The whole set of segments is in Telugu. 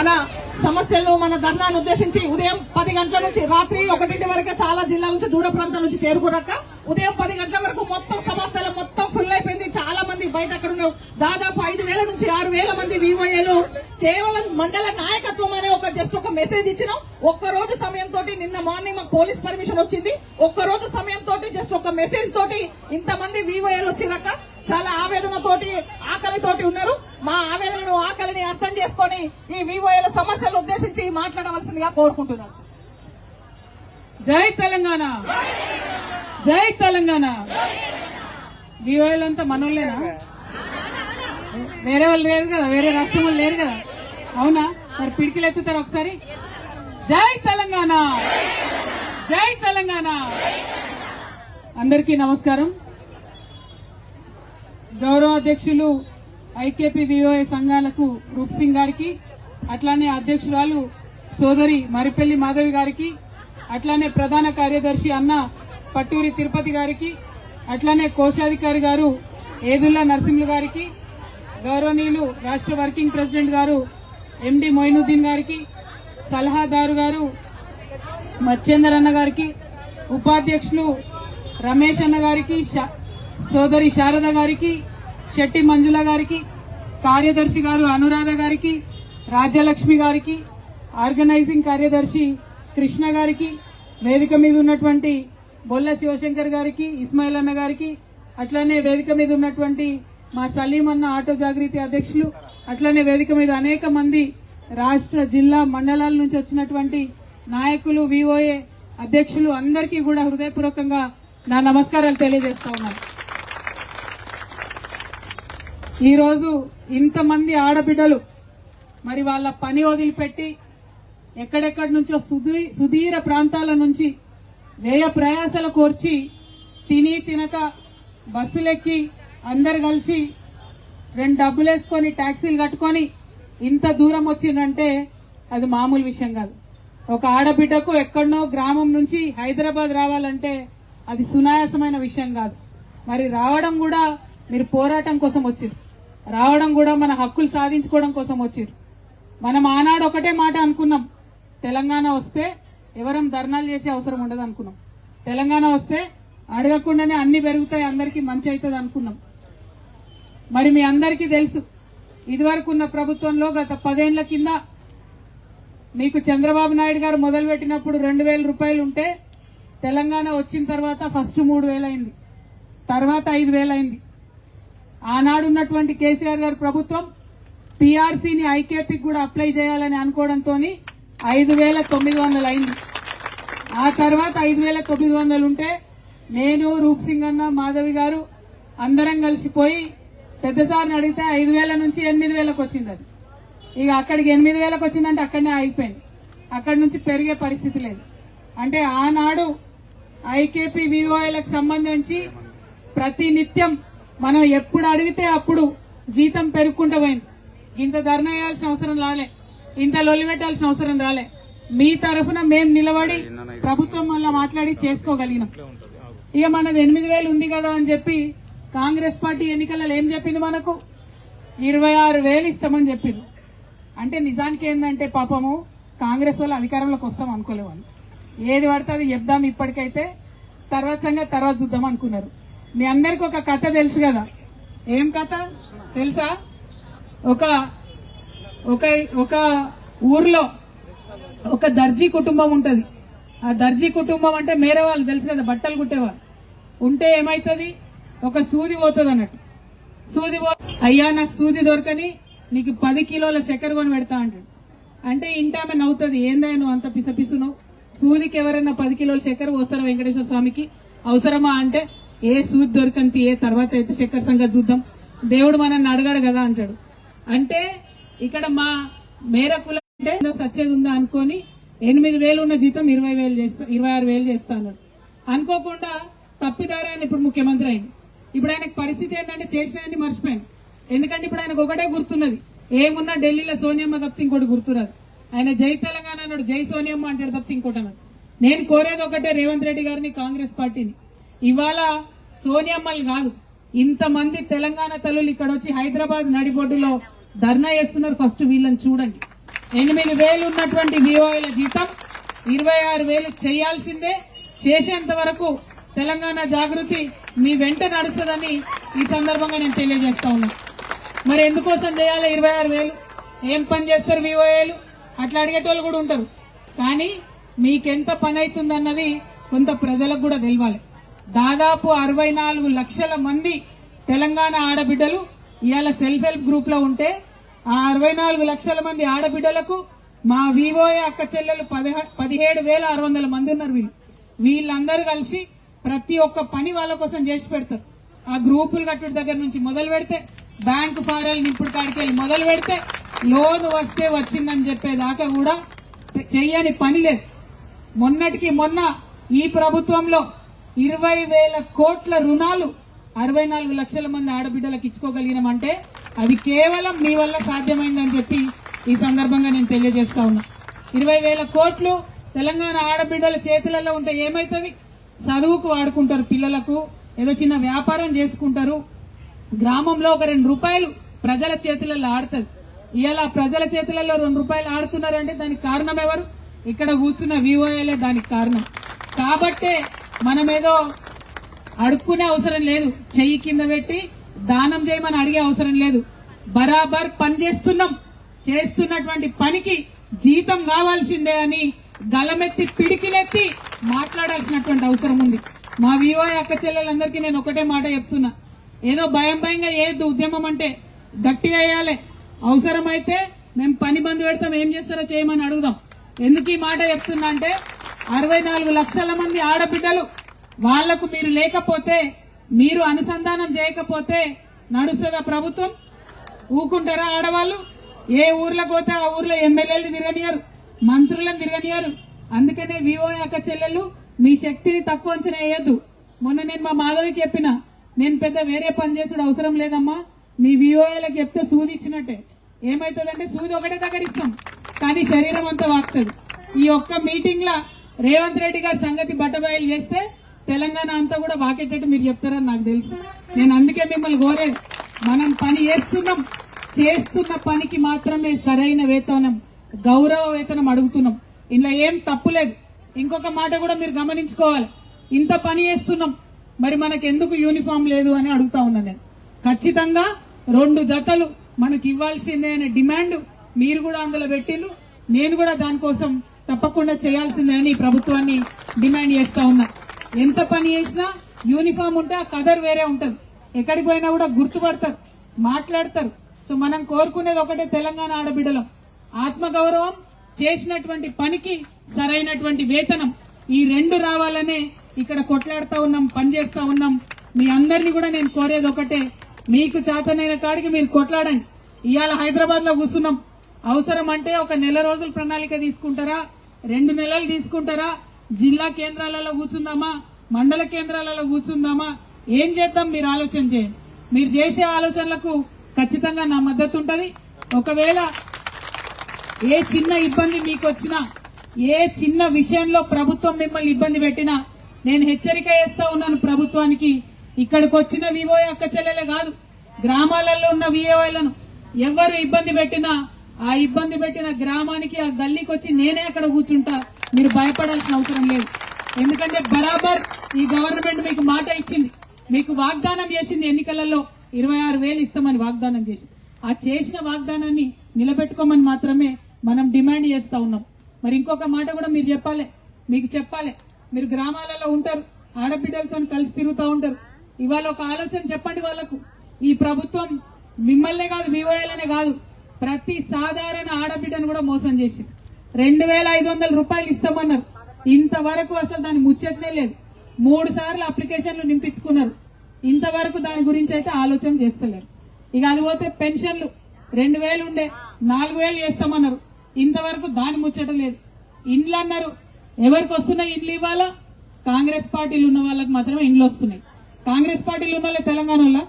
మన సమస్యలను మన ధర్నాను ఉద్దేశించి ఉదయం పది గంటల నుంచి రాత్రి ఒకటింటి వరకు చాలా జిల్లాల నుంచి దూర ప్రాంతాల నుంచి చేరుకున్నాక ఉదయం పది గంటల వరకు మొత్తం సమస్యలు మొత్తం ఫుల్ అయిపోయింది. చాలా మంది బయట అక్కడ దాదాపు ఐదు వేల నుంచి ఆరు వేల మంది వివోఏలు కేవలం మండల నాయకత్వం అనే ఒక జస్ట్ ఒక మెసేజ్ ఇచ్చినాం. ఒక్క రోజు సమయం తోటి నిన్న మార్నింగ్ మాకు పోలీస్ పర్మిషన్ వచ్చింది. ఒక్క రోజు సమయం తోటి జస్ట్ ఒక మెసేజ్ తోటి ఇంతమంది వివోఏలు వచ్చినాక చాలా ఆవేదనతోటి ఆకలితోటి ఉన్నారు. మా ఆవేదనను ఆకలిని అర్థం చేసుకొని ఈ వివోఏల సమస్యలు ఉద్దేశించి మాట్లాడవలసిందిగా కోరుకుంటున్నాను. జై తెలంగాణ! జై తెలంగాణ! వివోలంతా మనోళ్ళేనా? వేరే వాళ్ళు లేరు కదా వేరే రాష్ట్రం వాళ్ళు లేరు కదా. అవునా? మరి పిడికిలు ఎత్తుతారు ఒకసారి. జై తెలంగాణ! జై తెలంగాణ! అందరికీ నమస్కారం. గౌరవ అధ్యక్షులు ఐకేపీ విఓఏ సంఘాలకు రూప్ సింగ్ గారికి అట్లానే అధ్యక్షురాలు సోదరి మరిపెల్లి మాధవి గారికి అట్లానే ప్రధాన కార్యదర్శి అన్న పట్టూరి తిరుపతి గారికి అట్లానే కోశాధికారి గారు ఏదుల్లా నరసింహులు గారికి గౌరవనీయులు రాష్ట్ర వర్కింగ్ ప్రెసిడెంట్ గారు ఎండి మొయినుద్దీన్ గారికి సలహాదారు గారు మచ్చేందర్ అన్న గారికి ఉపాధ్యక్షులు రమేష్ అన్న గారికి సోదరి శారద గారికి శెట్టి మంజుల గారికి కార్యదర్శి గారు అనురాధ గారికి రాజ్యలక్ష్మి గారికి ఆర్గనైజింగ్ కార్యదర్శి కృష్ణ గారికి వేదిక మీద ఉన్నటువంటి బొల్ల శివశంకర్ గారికి ఇస్మాయిల్ అన్న గారికి అట్లనే వేదిక మీద ఉన్నటువంటి మా సలీం అన్న ఆటో జాగృతి అధ్యక్షులు అట్లనే వేదిక మీద అనేక మంది రాష్ట్ర జిల్లా మండలాల నుంచి వచ్చినటువంటి నాయకులు విఓఏ అధ్యక్షులు అందరికీ కూడా హృదయపూర్వకంగా నా నమస్కారాలు తెలియజేస్తా ఉన్నాను. ఈరోజు ఇంతమంది ఆడబిడ్డలు మరి వాళ్ళ పని వదిలిపెట్టి ఎక్కడెక్కడి నుంచో సుదీ సుదీర ప్రాంతాల నుంచి వ్యయ ప్రయాసల కోర్చి తిని తినక బస్సులెక్కి అందరు కలిసి రెండు డబ్బులు వేసుకొని ట్యాక్సీలు కట్టుకొని ఇంత దూరం వచ్చిందంటే అది మామూలు విషయం కాదు. ఒక ఆడబిడ్డకు ఎక్కడనో గ్రామం నుంచి హైదరాబాద్ రావాలంటే అది సునాయాసమైన విషయం కాదు. మరి రావడం కూడా మీరు పోరాటం కోసం వచ్చింది రావడం కూడా మన హక్కులు సాధించుకోవడం కోసం వచ్చిర్రు మనం ఆనాడు ఒకటే మాట అనుకున్నాం. తెలంగాణ వస్తే ఎవరం ధర్నాలు చేసే అవసరం ఉండదు అనుకున్నాం. తెలంగాణ వస్తే అడగకుండానే అన్ని పెరుగుతాయి అందరికీ మంచి అవుతుంది అనుకున్నాం. మరి మీ అందరికీ తెలుసు ఇదివరకు ఉన్న ప్రభుత్వంలో గత పదేళ్ళ కింద మీకు చంద్రబాబు నాయుడు గారు మొదలుపెట్టినప్పుడు రెండు వేల రూపాయలు ఉంటే తెలంగాణ వచ్చిన తర్వాత ఫస్ట్ మూడు వేలైంది తర్వాత ఐదు వేలైంది. ఆనాడున్నటువంటి ఆనాడు ఉన్నటువంటి కేసీఆర్ గారి ప్రభుత్వం పీఆర్సీని ఐకేపీకి కూడా అప్లై చేయాలని అనుకోవడంతో ఐదు వేల తొమ్మిది వందలు అయింది. ఆ తర్వాత ఐదు వేల తొమ్మిది వందలు ఉంటే నేను రూప్ సింగ్ అన్న మాధవి గారు అందరం కలిసిపోయి పెద్దసారిని అడిగితే ఐదు వేల నుంచి ఎనిమిది వేలకు వచ్చింది అది. ఇక అక్కడికి ఎనిమిది వేలకు వచ్చిందంటే అక్కడనే ఆగిపోయింది. అక్కడి నుంచి పెరిగే పరిస్థితి లేదు. అంటే ఆనాడు ఐకేపీ విఓఐలకు సంబంధించి ప్రతి నిత్యం మనం ఎప్పుడు అడిగితే అప్పుడు జీతం పెరుగుకుంటూ పోయింది. ఇంత ధర్న వేయాల్సిన అవసరం రాలే. ఇంత లొలిపెట్టాల్సిన అవసరం రాలే. మీ తరఫున మేం నిలబడి ప్రభుత్వం మళ్ళీ మాట్లాడి చేసుకోగలిగినాం. ఇక మనది ఎనిమిది వేలు ఉంది కదా అని చెప్పి కాంగ్రెస్ పార్టీ ఎన్నికలలో ఏం చెప్పింది మనకు? ఇరవై ఆరు వేలు ఇస్తామని చెప్పింది. అంటే నిజానికి ఏంటంటే పాపము కాంగ్రెస్ వాళ్ళు అధికారంలోకి వస్తాం అనుకోలేవాళ్ళు ఏది పడితే అది చెప్దాం ఇప్పటికైతే. తర్వాత సంగతి తర్వాత చూద్దాం అనుకున్నారు. మీ అందరికి ఒక కథ తెలుసు కదా. ఏం కథ? తెలుసా? ఒక ఒక ఒక ఊర్లో ఒక దర్జీ కుటుంబం ఉంటుంది. ఆ దర్జీ కుటుంబం అంటే మేరే వాళ్ళు తెలుసు కదా బట్టలు కుట్టేవాళ్ళు ఉంటే ఏమైతుంది? ఒక సూది పోతుంది అన్నట్టు. సూది పో అయ్యా నాకు సూది దొరకని నీకు పది కిలోల చక్కెర కొని పెడతా అంటాడు. అంటే ఇంటామె నవ్వుతుంది ఏందా నువ్వు అంత పిసపిసును సూదికి ఎవరైనా పది కిలోల చక్కెర పోస్తారా వెంకటేశ్వర స్వామికి? అవసరమా? అంటే ఏ సూది దొరకంతి ఏ తర్వాత అయితే చక్కెర సంగతి చూద్దాం. దేవుడు మనల్ని అడగాడు కదా అంటాడు. అంటే ఇక్కడ మా మేర కుల అంటే సచ్చేది ఉందా అనుకొని ఎనిమిది వేలు ఉన్న జీతం ఇరవై వేలు చేస్తా ఇరవై ఆరు వేలు చేస్తాను అనుకోకుండా తప్పిదారే అని ఇప్పుడు ముఖ్యమంత్రి అయింది. ఇప్పుడు ఆయనకు పరిస్థితి ఏంటంటే చేసినాయని మర్చిపోయాను. ఎందుకంటే ఇప్పుడు ఆయనకు ఒకటే గుర్తున్నది. ఏమున్నా ఢిల్లీలో సోనియమ్మ తప్పితే ఇంకోటి గుర్తురాదు. ఆయన జై తెలంగాణ అన్నాడు జై సోనియమ్మ అంటాడు తప్పితే ఇంకోటి అన్నాడు. నేను కోరేది ఒకటే రేవంత్ రెడ్డి గారిని కాంగ్రెస్ పార్టీని. ఇవాళ సోనియమ్మలు కాదు ఇంతమంది తెలంగాణ తల్లులు ఇక్కడ వచ్చి హైదరాబాద్ నడిబొడ్డులో ధర్నా చేస్తున్నారు. ఫస్ట్ వీళ్ళని చూడండి. ఎనిమిది వేలు ఉన్నటువంటి విఓఏల జీతం ఇరవై ఆరు వేలు చేయాల్సిందే. చేసేంత వరకు తెలంగాణ జాగృతి మీ వెంట నడుస్తుందని ఈ సందర్భంగా నేను తెలియజేస్తా ఉన్నా. మరి ఎందుకోసం చేయాలి ఇరవై ఆరు వేలు? ఏం పని చేస్తారు విఓఏలు అట్లా అడిగేటోళ్ళు కూడా ఉంటారు. కానీ మీకెంత పని అవుతుందన్నది కొంత ప్రజలకు కూడా తెలియాలి దాదాపు అరవై నాలుగు లక్షల మంది తెలంగాణ ఆడబిడ్డలు ఇవాళ సెల్ఫ్ హెల్ప్ గ్రూప్లో ఉంటే ఆ అరవై నాలుగు లక్షల మంది ఆడబిడ్డలకు మా వివోఏ అక్క చెల్లెలు పదిహే- పదిహేడు వేల ఆరు వందల మంది ఉన్నారు వీళ్ళు. వీళ్ళందరూ కలిసి ప్రతి ఒక్క పని వాళ్ళ కోసం చేసి పెడతారు. ఆ గ్రూపులు కట్టుడు దగ్గర నుంచి మొదలు పెడితే బ్యాంకు ఫారాలు నింపుడు కాడికి వెళ్ళి మొదలు పెడితే లోన్ వస్తే వచ్చిందని చెప్పేదాకా కూడా చెయ్యని పని లేదు. మొన్నటికి మొన్న ఈ ప్రభుత్వంలో ఇరవై వేల కోట్ల రుణాలు అరవై నాలుగు లక్షల మంది ఆడబిడ్డలకు ఇచ్చుకోగలిగినామంటే అది కేవలం మీ వల్ల సాధ్యమైందని చెప్పి ఈ సందర్భంగా నేను తెలియజేస్తా ఉన్నా. ఇరవై వేల కోట్లు తెలంగాణ ఆడబిడ్డల చేతులలో ఉంటే ఏమైతుంది? చదువుకు వాడుకుంటారు పిల్లలకు ఏదో చిన్న వ్యాపారం చేసుకుంటారు. గ్రామంలో ఒక రెండు రూపాయలు ప్రజల చేతులలో ఆడుతుంది. ఇలా ప్రజల చేతులలో రెండు రూపాయలు ఆడుతున్నారంటే దానికి కారణం ఎవరు? ఇక్కడ కూర్చున్న వివోఏలే దానికి కారణం. కాబట్టే మనమేదో అడుక్కునే అవసరం లేదు. చెయ్యి కింద పెట్టి దానం చేయమని అడిగే అవసరం లేదు. బరాబర్ పని చేస్తున్నాం. చేస్తున్నటువంటి పనికి జీతం కావాల్సిందే అని గలమెత్తి పిడికిలెత్తి మాట్లాడాల్సినటువంటి అవసరం ఉంది. మా వివో అక్క చెల్లెలందరికీ నేను ఒకటే మాట చెప్తున్నా. ఏదో భయం భయంగా ఏది ఉద్యమం అంటే గట్టిగా వేయాలి. అవసరమైతే మేము పని బంద్ పెడతాం. ఏం చేస్తారో చేయమని అడుగుదాం. ఎందుకు ఈ మాట చెప్తున్నా అంటే అరవై నాలుగు లక్షల మంది ఆడబిడ్డలు. వాళ్ళకు మీరు లేకపోతే మీరు అనుసంధానం చేయకపోతే నడుస్తుందా ప్రభుత్వం? ఊకుంటారా ఆడవాళ్ళు? ఏ ఊర్లో పోతే ఆ ఊర్లో ఎమ్మెల్యేలు తిరగనియరు మంత్రులను తిరగనియరు. అందుకనే వివో యొక్క చెల్లెలు మీ శక్తిని తక్కువ అంచనా వేయద్దు. మొన్న నేను మా మాధవికి చెప్పిన నేను పెద్ద వేరే పని చేసుడు అవసరం లేదమ్మా. మీ వివోఏలకు చెప్తే సూది ఇచ్చినట్టే. ఏమైతుందంటే సూది ఒకటే దగ్గర ఇస్తాం. కానీ శరీరం అంతా వాక్తుంది. ఈ ఒక్క మీటింగ్లో రేవంత్ రెడ్డి గారి సంగతి బట్టబయలు చేస్తే తెలంగాణ అంతా కూడా వాకెట్టేట్టు మీరు చెప్తారని నాకు తెలుసు. నేను అందుకే మిమ్మల్ని కోరేది మనం పని చేస్తున్నాం చేస్తున్న పనికి మాత్రమే సరైన వేతనం గౌరవ వేతనం అడుగుతున్నాం. ఇందులో ఏం తప్పులేదు ఇంకొక మాట కూడా మీరు గమనించుకోవాలి. ఇంత పని చేస్తున్నాం మరి మనకు ఎందుకు యూనిఫామ్ లేదు అని అడుగుతా ఉన్నా నేను. ఖచ్చితంగా రెండు జతలు మనకి ఇవ్వాల్సిందే అనే డిమాండ్ మీరు కూడా అందులో పెట్టిండ్రు. నేను కూడా దానికోసం తప్పకుండా చేయాల్సిందే అని ప్రభుత్వాన్ని డిమాండ్ చేస్తా ఉన్నా. ఎంత పని చేసినా యూనిఫామ్ ఉంటే ఆ కదర్ వేరే ఉంటుంది. ఎక్కడికి పోయినా కూడా గుర్తుపడతారు మాట్లాడతారు. సో మనం కోరుకునేది ఒకటే తెలంగాణ ఆడబిడ్డలం. ఆత్మగౌరవం చేసినటువంటి పనికి సరైనటువంటి వేతనం. ఈ రెండు రావాలనే ఇక్కడ కొట్లాడుతా ఉన్నాం పనిచేస్తా ఉన్నాం. మీ అందరినీ కూడా నేను కోరేది ఒకటే మీకు చేతనైన కాడికి మీరు కొట్లాడండి. ఇవాళ హైదరాబాద్లో కూర్చున్నాం. అవసరం అంటే ఒక నెల రోజుల ప్రణాళిక తీసుకుంటారా? రెండు నెలలు తీసుకుంటారా? జిల్లా కేంద్రాలలో కూర్చుందామా? మండల కేంద్రాలలో కూర్చుందామా? ఏం చేద్దాం? మీరు ఆలోచన చేయండి. మీరు చేసే ఆలోచనలకు ఖచ్చితంగా నా మద్దతు ఉంటుంది. ఒకవేళ ఏ చిన్న ఇబ్బంది మీకు వచ్చినా ఏ చిన్న విషయంలో ప్రభుత్వం మిమ్మల్ని ఇబ్బంది పెట్టినా నేను హెచ్చరిక చేస్తా ఉన్నాను ప్రభుత్వానికి. ఇక్కడికి వచ్చిన వివోఏ అక్క చెల్లెలే కాదు గ్రామాలలో ఉన్న వివోయలను ఎవరు ఇబ్బంది పెట్టినా ఆ ఇబ్బంది పెట్టిన గ్రామానికి ఆ గల్లీకి వచ్చి నేనే అక్కడ కూర్చుంటా. మీరు భయపడాల్సిన అవసరం లేదు. ఎందుకంటే బరాబర్ ఈ గవర్నమెంట్ మీకు మాట ఇచ్చింది. మీకు వాగ్దానం చేసింది ఎన్నికలలో ఇరవై ఆరు వేలు ఇస్తామని వాగ్దానం చేసింది. ఆ చేసిన వాగ్దానాన్ని నిలబెట్టుకోమని మాత్రమే మనం డిమాండ్ చేస్తా ఉన్నాం. మరి ఇంకొక మాట కూడా మీరు చెప్పాలి. మీకు చెప్పాలి. మీరు గ్రామాలలో ఉంటారు. ఆడబిడ్డలతో కలిసి తిరుగుతూ ఉంటారు. ఇవాళ ఒక ఆలోచన చెప్పండి వాళ్ళకు. ఈ ప్రభుత్వం మిమ్మల్నే కాదు మీ కాదు. ప్రతి సాధారణ ఆడబిడ్డను కూడా మోసం చేసింది. రెండు వేల ఐదు వందల రూపాయలు ఇస్తామన్నారు. ఇంతవరకు అసలు దాని ముచ్చటనే లేదు. మూడు సార్లు అప్లికేషన్లు నింపించుకున్నారు. ఇంతవరకు దాని గురించి అయితే ఆలోచన చేస్తలేరు. ఇక అది పోతే పెన్షన్లు రెండు వేలు ఉండే నాలుగు వేలు చేస్తామన్నారు. ఇంతవరకు దాని ముచ్చట లేదు. ఇండ్లు అన్నారు. ఎవరికి వస్తున్నాయి ఇండ్లు ఇవ్వాలా? కాంగ్రెస్ పార్టీలు ఉన్న వాళ్ళకి మాత్రమే ఇండ్లు వస్తున్నాయి. కాంగ్రెస్ పార్టీలు ఉన్న వాళ్ళే తెలంగాణలో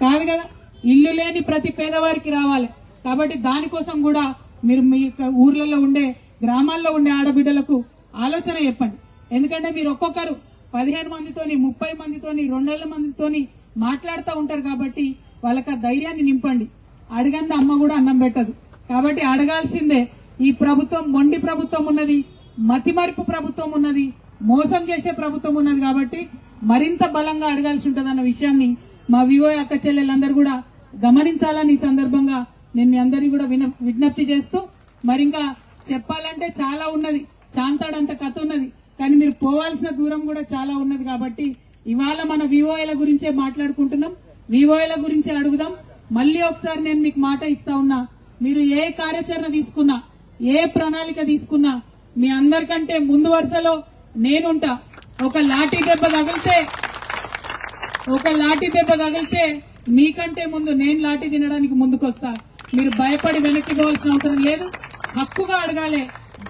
కాదు కదా? ఇల్లు లేని ప్రతి పేదవారికి రావాలి. కాబట్టి దానికోసం కూడా మీరు మీ ఊర్లలో ఉండే గ్రామాల్లో ఉండే ఆడబిడ్డలకు ఆలోచన చెప్పండి. ఎందుకంటే మీరు ఒక్కొక్కరు పదిహేను మందితోని ముప్పై మందితోని రెండు వేల మందితోని మాట్లాడుతూ ఉంటారు కాబట్టి వాళ్ళకి ఆ ధైర్యాన్ని నింపండి. అడగంది అమ్మ కూడా అన్నం పెట్టదు. కాబట్టి అడగాల్సిందే ఈ ప్రభుత్వం మొండి ప్రభుత్వం ఉన్నది మతిమరుపు ప్రభుత్వం ఉన్నది మోసం చేసే ప్రభుత్వం ఉన్నది కాబట్టి మరింత బలంగా అడగాల్సి ఉంటదన్న విషయాన్ని మా వివో అక్క చెల్లెలందరూ కూడా గమనించాలని ఈ సందర్భంగా నేను మీ అందరినీ కూడా విన విజ్ఞప్తి చేస్తూ మరి ఇంకా చెప్పాలంటే చాలా ఉన్నది. చాంతాడంత కథ ఉన్నది. కానీ మీరు పోవాల్సిన దూరం కూడా చాలా ఉన్నది కాబట్టి ఇవాళ మన వివోఏల గురించే మాట్లాడుకుంటున్నాం. వివోఏల గురించే అడుగుదాం. మళ్ళీ ఒకసారి నేను మీకు మాట ఇస్తా ఉన్నా. మీరు ఏ కార్యాచరణ తీసుకున్నా ఏ ప్రణాళిక తీసుకున్నా మీ అందరికంటే ముందు వరుసలో నేనుంటా. ఒక లాఠీ దెబ్బ తగిలితే ఒక లాఠీ దెబ్బ తగిలితే మీకంటే ముందు నేను లాఠీ తినడానికి ముందుకొస్తా. మీరు భయపడి వెనక్కి పోవాల్సిన అవసరం లేదు. హక్కుగా అడగాలి.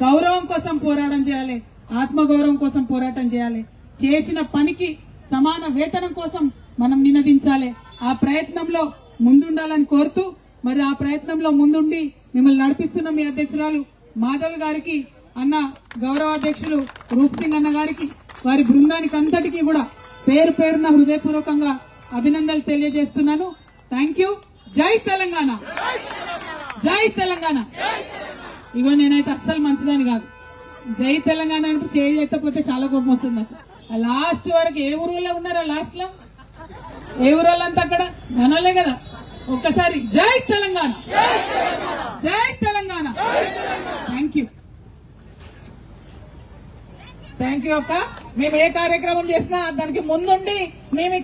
గౌరవం కోసం పోరాటం చేయాలి. ఆత్మగౌరవం కోసం పోరాటం చేయాలి. చేసిన పనికి సమాన వేతనం కోసం మనం నినదించాలి. ఆ ప్రయత్నంలో ముందుండాలని కోరుతూ మరి ఆ ప్రయత్నంలో ముందుండి మిమ్మల్ని నడిపిస్తున్న మీ అధ్యక్షురాలు మాధవ్ గారికి అన్న గౌరవ అధ్యక్షులు రూప్ సింగ్ అన్న గారికి వారి బృందానికి అంతటికీ కూడా పేరు పేరున హృదయపూర్వకంగా అభినందనలు తెలియజేస్తున్నాను. థ్యాంక్ యూ జై తెలంగాణ. జై తెలంగాణ. ఇగో నేనైతే అస్సలు మంచిదని కాదు. జై తెలంగాణ అంటే చేయి ఎత్తపోతే చాలా కోపం వస్తుంది నాకు. లాస్ట్ వరకు ఏ ఊరులో ఉన్నారా లాస్ట్లో? ఏ ఊరోళ్ళంతా అక్కడ? మనలే కదా. ఒక్కసారి జై తెలంగాణ. జై Telangana. Thank you thank you అక్క. మేము ఏ కార్యక్రమం చేసినా దానికి ముందుండి మేము